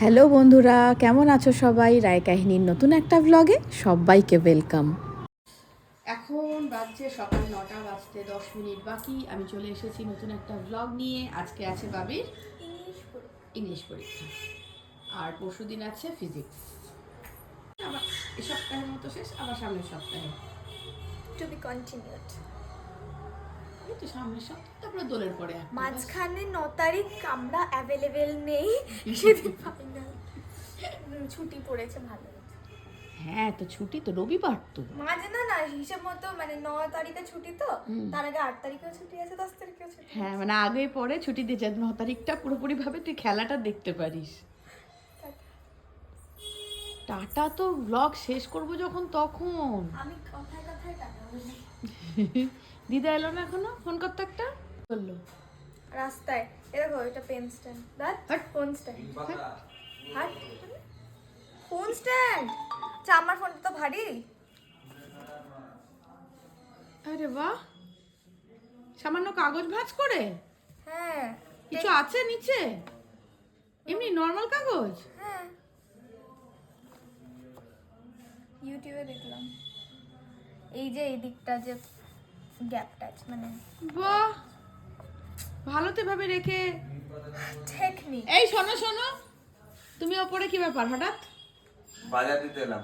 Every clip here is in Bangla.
হ্যালো বন্ধুরা কেমন আছো সবাই? রায় কাহিনীর নতুন একটা ব্লগে সবাইকে ওয়েলকাম এখন বাজছে সকাল নটা বাজতে দশ মিনিট বাকি। আমি চলে এসেছি নতুন একটা ব্লগ নিয়ে। আজকে আছে বাবির ইংলিশ পরীক্ষা। আর পরশু দিন আছে ফিজিক্স আবার এই সপ্তাহের মতো শেষ আবার সামনের সপ্তাহে। টু বি কন্টিনিউড তো সামনের সপ্তাহ তারপরে দোলের পরে মাঝখানে ন তারিখ আমরা অ্যাভেলেবেল নেই সেদিন ফাইনাল ছুটি পড়েছে ভালো। হ্যাঁ তো ছুটি তো রবিবার তো। মাঝে না না হিসেব মতো মানে ন তারিখে ছুটি তো তার আগে আট তারিখেও ছুটি আছে দশ তারিখেও ছুটি হ্যাঁ মানে আগে পরে ছুটি দিয়েছে ন তারিখটা পুরোপুরি ভাবে তুই খেলাটা দেখতে পারিস। টাটা তো ব্লগ শেষ করব যখন তখন। আমি কথায় কথায় বলি। দিদা এলো না এখনও? ফোন করতে একটা? বলল। রাস্তায়। এরকম এটা পেন স্ট্যান্ড দেখ হাট। ফোন স্ট্যান্ড হাট। ফোন স্ট্যান্ড আচ্ছা আমার ফোনটা তো ভারী। আরে বাহ। সামান্য কাগজ ভাঁজ করে? হ্যাঁ। কিছু আছে নিচে? এমনি নর্মাল কাগজ? হ্যাঁ। ইউটিউবে দেখলাম। এই যে এই দিকটা যে গ্যাপটা আছে মানে বাহ! ভালো তো ভাবে রেখে টেকনিক এই শোনো শোনো। তুমি ওপরে কি ব্যাপার হঠাৎ? বাজার দিতে এলাম।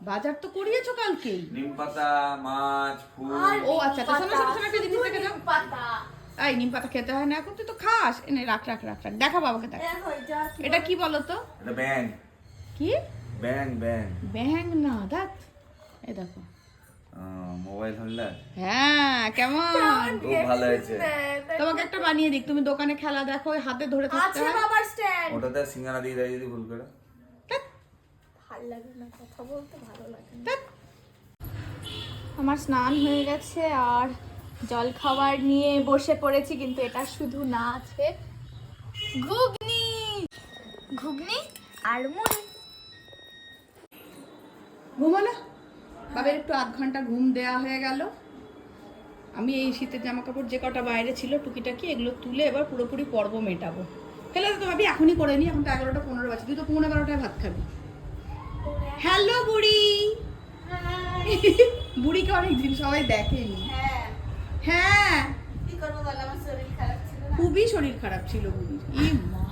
বাজার তো করিয়েছো কালকেই। নিম পাতা মাছ ফুল। ও আচ্ছা আচ্ছা শোনো শোনো শোনো একটা জিনিস দেখে দাও পাতা। এই নিম পাতা খেতে হয় না এখন তুই তো খাস। এনে রাখ রাখ রাখ রাখ। দেখা বাবাকে দেখ। এটা কি বলো? তো এটা ব্যাং কি? ব্যাং ব্যাং ব্যাং না এই দেখো। Mobile holder? হ্যাঁ কেমন? খুব ভালো হয়েছে। তোমাকে একটা বানিয়ে দিক তুমি দোকানে খেলা দেখো হাতে ধরে থাকতে আছে বাবার স্ট্যান্ড ওটাতে সিঙ্গারা দিয়ে দেয় যদি ভুল করে। ভালো লাগে না কথা বলতে ভালো লাগে না। আমার স্নান হয়ে গেছে আর জল খাবার নিয়ে বসে পড়েছি কিন্তু এটা শুধু না আছে ঘুগনি। ঘুগনি? আর মুড়ি ঘুমো না বাবার একটু আধ ঘণ্টা ঘুম দেওয়া হয়ে গেল। আমি এই শীতের জামা কাপড় যে কটা বাইরে ছিল টুকিটাকি এগুলো তুলে এবার পুরোপুরি পর্ব মেটাবো। ফেলে তো ভাবি এখনই করে নি এখন তো এগারোটা পনেরো বাজে। তুই তো পনেরো বারোটায় ভাত খাবি। হ্যালো বুড়ি। বুড়িকে অনেকদিন সবাই দেখেনি। হ্যাঁ। হ্যাঁ। খুবই শরীর খারাপ ছিল বুড়ির ই মা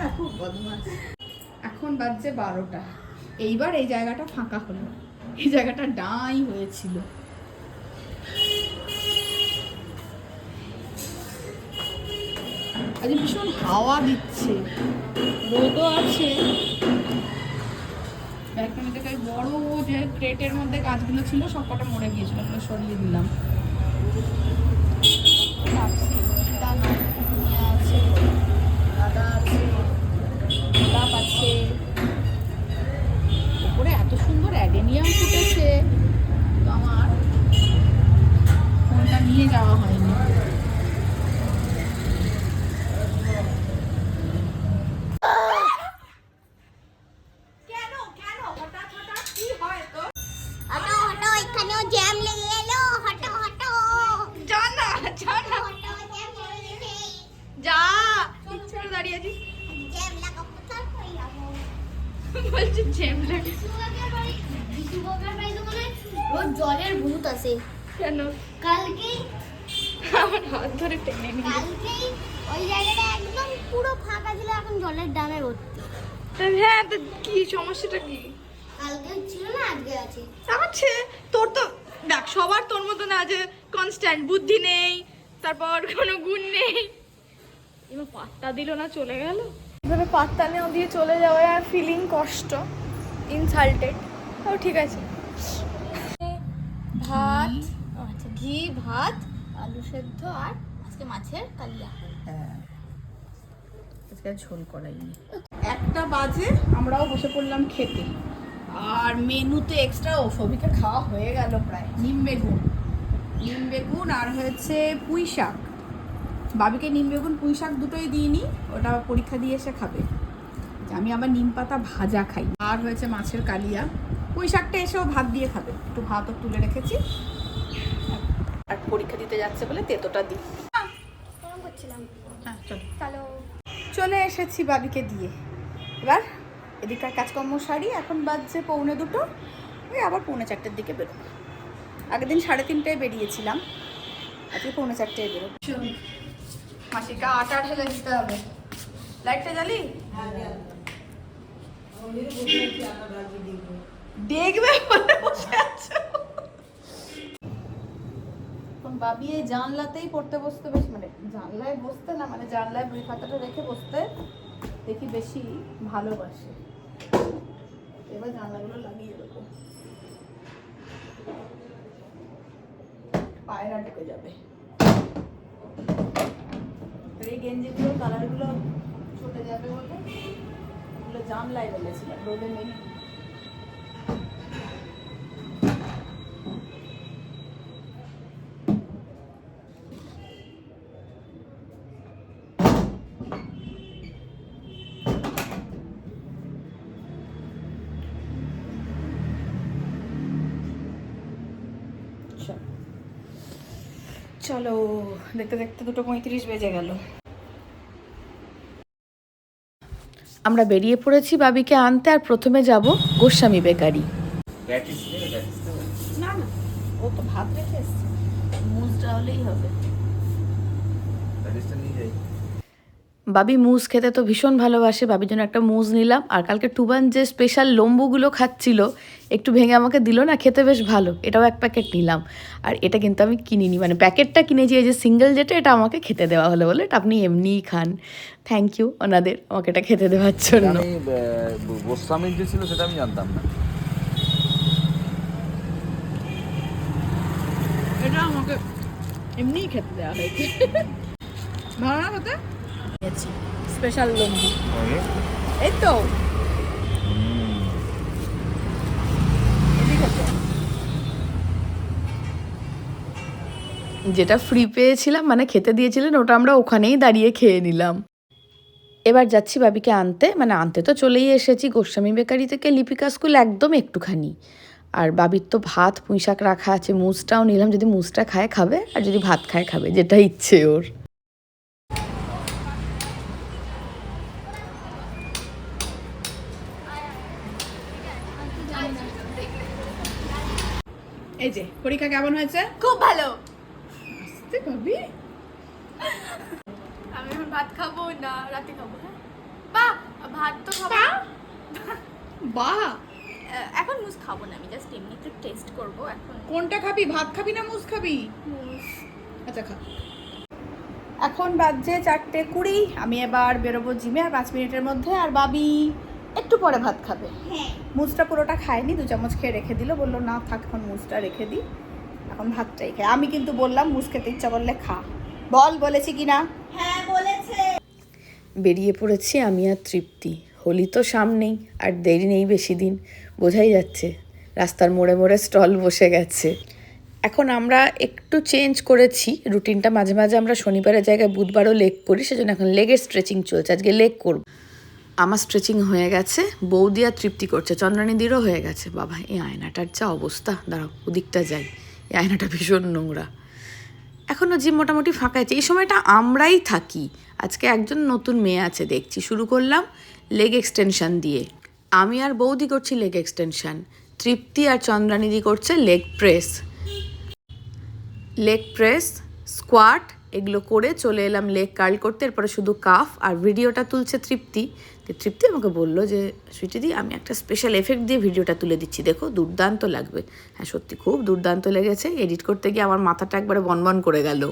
না খুব বদমাস এখন বাজছে বারোটা। এইবার এই জায়গাটা ফাঁকা হলো। এই জায়গাটা ডাই হয়েছিল। আজ ভীষণ হাওয়া দিচ্ছে। রোদও আছে। ব্যালকনি থেকে বড় যে ক্রেটের মধ্যে গাছগুলো ছিল সব কটা মরে গিয়েছিল ওগুলো সরিয়ে দিলাম গোলাপ আছে উপরে এত সুন্দর অ্যাডেনিয়াম ফুটেছে তো আমার ফোনটা নিয়ে যাওয়া হয়নি কেন কেন হঠাৎ হঠাৎ কি হয় তো হটো হটো এখানেও জ্যাম লেগে গেল হটো হটো জানা জানা হটো জ্যাম লেগে গেছে যা ইচ্ছে করে দাঁড়িয়ে আছিস জ্যাম লাগা কোথায় কই যাব রোজ জলের ভূত আছে। কেন? কালকে আমার হাত ধরে টেনে নিয়ে কালকে ওই জায়গাটা একদম পুরো ফাঁকা ছিল এখন জলের ডামে ভর্তি। হ্যাঁ তো কি সমস্যাটা কি? কালকে ছিল না আজকে আছে। আছে তোর তো দেখ সবার তোর মতো না যে কনস্ট্যান্ট বুদ্ধি নেই তারপর কোনো গুণ নেই। এবার পাত্তা দিল না চলে গেল? এভাবে পাত্তা নেওয়া দিয়ে চলে যাওয়ায় আর ফিলিং কষ্ট ইনসাল্টেড তাও ঠিক আছে। ভাত আচ্ছা ঘি ভাত আলু সেদ্ধ আর আজকে মাছের কালিয়া। হ্যাঁ। আজকে ঝোল করাইনি একটা বাজে আমরাও বসে পড়লাম খেতে। আর মেনুতে এক্সট্রা ও সবিকে খাওয়া হয়ে গেল প্রায়। নিম বেগুন। নিম বেগুন আর হয়েছে পুঁই শাক বাবিকে নিম বেগুন পুঁই শাক দুটোই দিইনি ওটা পরীক্ষা দিয়ে এসে খাবে। আমি আবার নিম পাতা ভাজা খাই। আর হয়েছে মাছের কালিয়া। পুঁই শাকটা এসেও ভাত দিয়ে খাবে। একটু ভাতও তুলে রেখেছি। আর পরীক্ষা দিতে যাচ্ছে বলে তেতোটা দিই। হ্যাঁ চলো। এসেছি বাবিকে দিয়ে। এবার এদিককার কাজকর্ম সারি এখন বাজছে পৌনে দুটো। ওই আবার পৌনে চারটের দিকে বেরোবো। আগের দিন সাড়ে তিনটায় বেরিয়েছিলাম। আজকে পৌনে চারটেয় বেরোবো। মাসিকে আটা ঢেলে দিতে হবে। লাইটটা জ্বালি? দেখবে বলে বসে আছো। বাবি এই জানলাতেই পড়তে বসতে বেশি মানে জানলায় বসতে না মানে জানলায় বই খাতাটা রেখে বসতে দেখি বেশি ভালোবাসে। এবার জানলাগুলো লাগিয়ে দেবো। পায়রা ঢুকে যাবে। এই গেঞ্জিগুলো, কালারগুলো ছুটে যাবে বলে এগুলো জানলায় বলেছিলাম রোদে নেই চলো, দেখতে দেখতে দুটো পঁয়ত্রিশ বেজে গেল। আমরা বেরিয়ে পড়েছি বাবিকে আনতে আর প্রথমে যাব গোস্বামী বেকারি। না না ও তো ভাত রেখে এসছে। মুজটা হলেই হবে প্যাটিসটা নিয়ে যাই বাবি মুজ খেতে তো ভীষণ ভালোবাসে। বাবির জন্য একটা মুজ নিলাম। আর কালকে টুবান যে স্পেশাল লম্বুগুলো খাচ্ছিল একটু ভেঙে আমাকে দিল না খেতে বেশ ভালো। এটাও এক প্যাকেট নিলাম। আর এটা কিন্তু আমি কিনিনি। মানে প্যাকেটটা কিনেছি এই যে সিঙ্গেল যেটা এটা আমাকে খেতে দেওয়া হলো বলে। এটা আপনি এমনিই খান। থ্যাংক ইউ ওনাদের। আমাকে এটা খেতে দেওয়ার জন্য। গোস্বামীর যে ছিল সেটা আমি জানতাম না। এটা আমাকে এমনিই খেতে দেওয়া হয়েছে। ভালো না স্পেশাল লম্বু এই তো। যেটা ফ্রি পেয়েছিলাম মানে খেতে দিয়েছিলেন ওটা আমরা ওখানেই দাঁড়িয়ে খেয়ে নিলাম। এবার যাচ্ছি বাবিকে আনতে। মানে আনতে তো চলেই এসেছি গোস্বামী বেকারি থেকে লিপিকা স্কুল একদম একটুখানি। আর বাবির তো ভাত পুঁইশাক রাখা আছে মুসটাও নিলাম যদি মুসটা খায় খাবে আর যদি ভাত খায় খাবে যেটা ইচ্ছে ওর। এই যে পরীক্ষা কেমন হয়েছে? খুব ভালো। আসতে কবি আমি এখন ভাত খাব না রাতে খাব হ্যাঁ? বাহ ভাত তো খাব। আহ, এখন মুস খাব না আমি জাস্ট এমনি একটু টেস্ট করব এখন। কোনটা খাবি? ভাত খাবি না মুস খাবি? মুস। আচ্ছা খা। এখন বাজছে চারটে কুড়ি আমি এবার বেরোবো জিমে আর পাঁচ মিনিটের মধ্যে আর বাবি একটু পরে ভাত খাবে। মুসটা পুরোটা খায়নি দু চামচ খেয়ে রেখে দিল বলল না থাক এখন মুসটা রেখে দিই। এখন ভাতটাই খাই। আমি কিন্তু বললাম মুস খেতে ইচ্ছা করলে খা। বল বলেছি কি না হ্যাঁ বলেছে। বেরিয়ে পড়েছি আমি আর তৃপ্তি। হোলি তো সামনেই আর দেরি নেই বেশি দিন। বোঝাই যাচ্ছে রাস্তার মোড়ে মোড়ে স্টল বসে গেছে। এখন আমরা একটু চেঞ্জ করেছি রুটিনটা মাঝে মাঝে আমরা শনিবারের জায়গায় বুধবারও লেগ করি সেজন্য এখন লেগের স্ট্রেচিং চলছে। আজকে লেগ করব। আমার স্ট্রেচিং হয়ে গেছে বৌদি আর তৃপ্তি করছে চন্দ্রানীদিরও হয়ে গেছে। বাবা, এই আয়নাটার যা অবস্থা, দাঁড়াও, ওদিকটা যাই। এই আয়নাটা ভীষণ নোংরা। এখনও জিম মোটামুটি ফাঁকা আছে। এই সময়টা আমরাই থাকি। আজকে একজন নতুন মেয়ে আছে, দেখছি। শুরু করলাম লেগ এক্সটেনশান দিয়ে। আমি আর বৌদি করছি লেগ এক্সটেনশান তৃপ্তি আর চন্দ্রানিদি করছে leg press leg press squat এগুলো করে চলে এলাম লেগ কার্ল করতে এরপরে শুধু কাফ আর ভিডিওটা তুলছে তৃপ্তি। তো তৃপ্তি আমাকে বলল যে সুইটিদি আমি একটা স্পেশাল এফেক্ট দিয়ে ভিডিওটা তুলে দিচ্ছি। দেখো, দুর্দান্ত লাগবে। হ্যাঁ সত্যি খুব দুর্দান্ত লেগেছে। এডিট করতে গিয়ে আমার মাথাটা একবারে বনবন করে গেল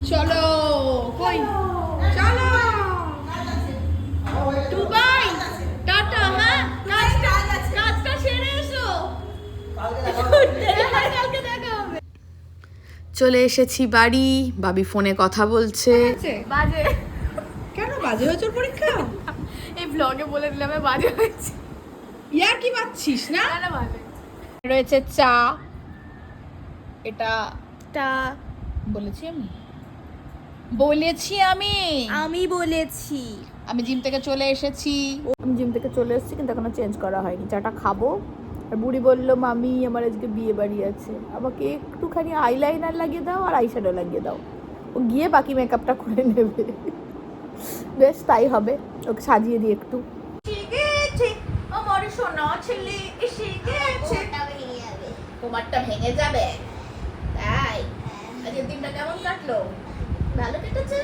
চলো দুবাই টাটা হ্যাঁ কাজটা কাজটা সেরে এসো কালকে দেখা হবে চলে এসেছি বাড়ি বাবি ফোনে কথা বলছে। বাজে কেন বাজে হয়েছে পরীক্ষা? এই ব্লগে বলে দিলাম আমি বাজে হয়েছে। ইয়ার কি পাচ্ছিস না? রয়েছে চা। এটা তা বলেছি আমি? বলেছি আমি। আমি বলেছি। আমি জিম থেকে চলে এসেছি। আমি জিম থেকে চলে এসেছি কিন্তু এখনও চেঞ্জ করা হয়নি। চাটা খাব। আর বুড়ি বলল, মামি, আমার আজকে বিয়ে বাড়ি আছে। আমাকে একটুখানি আইলাইনার লাগিয়ে দাও আর আইশ্যাডো লাগিয়ে দাও। ও গিয়ে বাকি মেকআপটা করে নেবে। বেশ, তাই হবে। ওকে সাজিয়ে দিই একটু। তোমারটা ভেঙে যাবে। তাই, আজকের দিনটা কেমন কাটলো?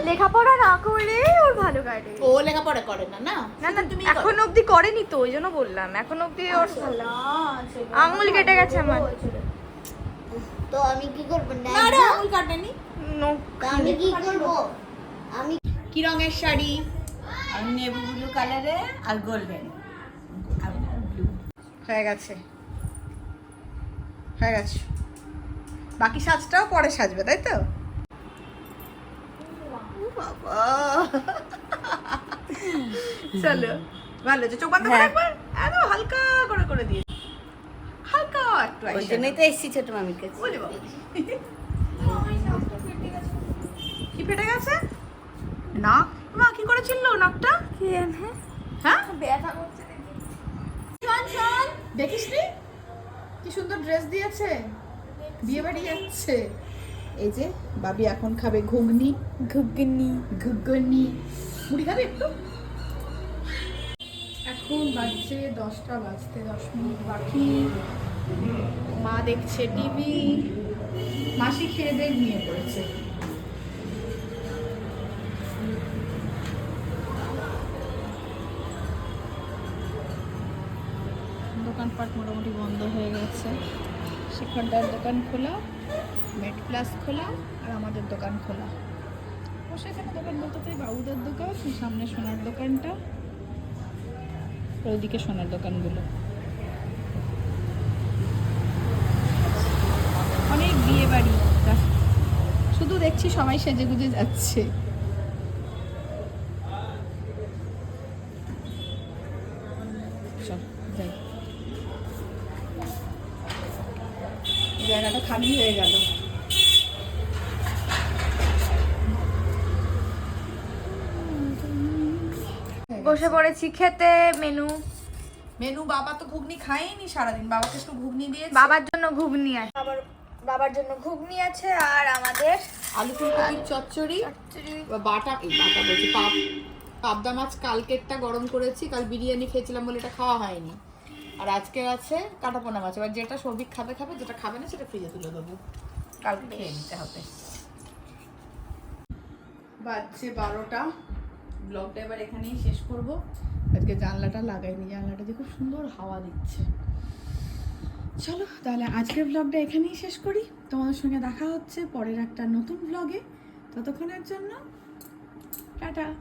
লেখাপড়া না করলে ওর ভালো কাটে। ও লেখাপড়া করে না না? না না তুমি এখন অবধি করেনি তো ওই জন্য বললাম। এখন অবধি ওর আঙুল কেটে গেছে আমার। তো আমি কি করব না না আঙুল কাটেনি। তো আমি কি করব? আমি কি রঙের শাড়ি? আমি নেভি ব্লু কালারে আর গোল্ডেন। হয়ে গেছে। হয়ে গেছে। বাকি সাজটাও পরে সাজবে তাই তো? চলো ভালো হয়েছে। চোখ বন্ধ করে হ্যাঁ। একবার একদম হালকা করে করে দিয়ে। হালকা একটু ওই। জন্যই তো এসছি ছোট মামির কাছে। বলি বাবা। কি ফেটে গেছে? নাক? মা কি করেছিল নাকটা? কি হ্যাঁ? ব্যথা করছে দেখি। দেখিস নি কি সুন্দর ড্রেস দিয়েছে? বিয়ে বাড়ি যাচ্ছে। এই যে বাবি এখন খাবে ঘুগনি। ঘুগনি। ঘুগনি। মুড়ি খাবে একটু? এখন বাজছে দশটা বাজতে দশ মিনিট বাকি। মা দেখছে টিভি। মাসি খেয়ে দিয়ে ঘুমিয়ে পড়েছে। দোকানপাট মোটামুটি বন্ধ হয়ে গেছে। শিখনটার দোকান খোলা। মেড প্লাস খোলা আর আমাদের দোকান খোলা। বসে এখানে দোকান বলতে তো এই বাবুদার দোকান সামনে সোনার দোকানটা ওইদিকে সোনার দোকানগুলো। অনেক বিয়ে বাড়ি। শুধু দেখছি সবাই সেজে গুজে যাচ্ছে জায়গাটা খালি হয়ে গেল। বসে পড়েছি খেতে মেনু। মেনু বাবা তো ঘুগনি খায়নি সারাদিন। বাবাকে একটু ঘুগনি দিয়ে বাবার জন্য ঘুগনি আছে। বাবার বাবার জন্য ঘুগনি আছে আর আমাদের আলু ফুলকপির চচ্চড়ি বা বাটা এই বাটা বলছি পাপ পাবদা মাছ কালকেরটা গরম করেছি কাল বিরিয়ানি খেয়েছিলাম বলে এটা খাওয়া হয়নি। আর আজকে আছে কাটাপোনা মাছ এবার যেটা সৌভিক খাবে খাবে যেটা খাবে না সেটা ফ্রিজে তুলে দেবো। কালকে খেয়ে নিতে হবে। বাজছে বারোটা। ব্লগটা এবার এখানেই শেষ করব। আজকে জানলাটা লাগাইনি জানলাটা দিয়ে খুব সুন্দর হাওয়া দিচ্ছে। চলো তাহলে আজকের ব্লগটা এখানেই শেষ করি। তোমাদের সঙ্গে দেখা হচ্ছে পরের একটা নতুন ব্লগে। ততক্ষণের জন্য, টাটা।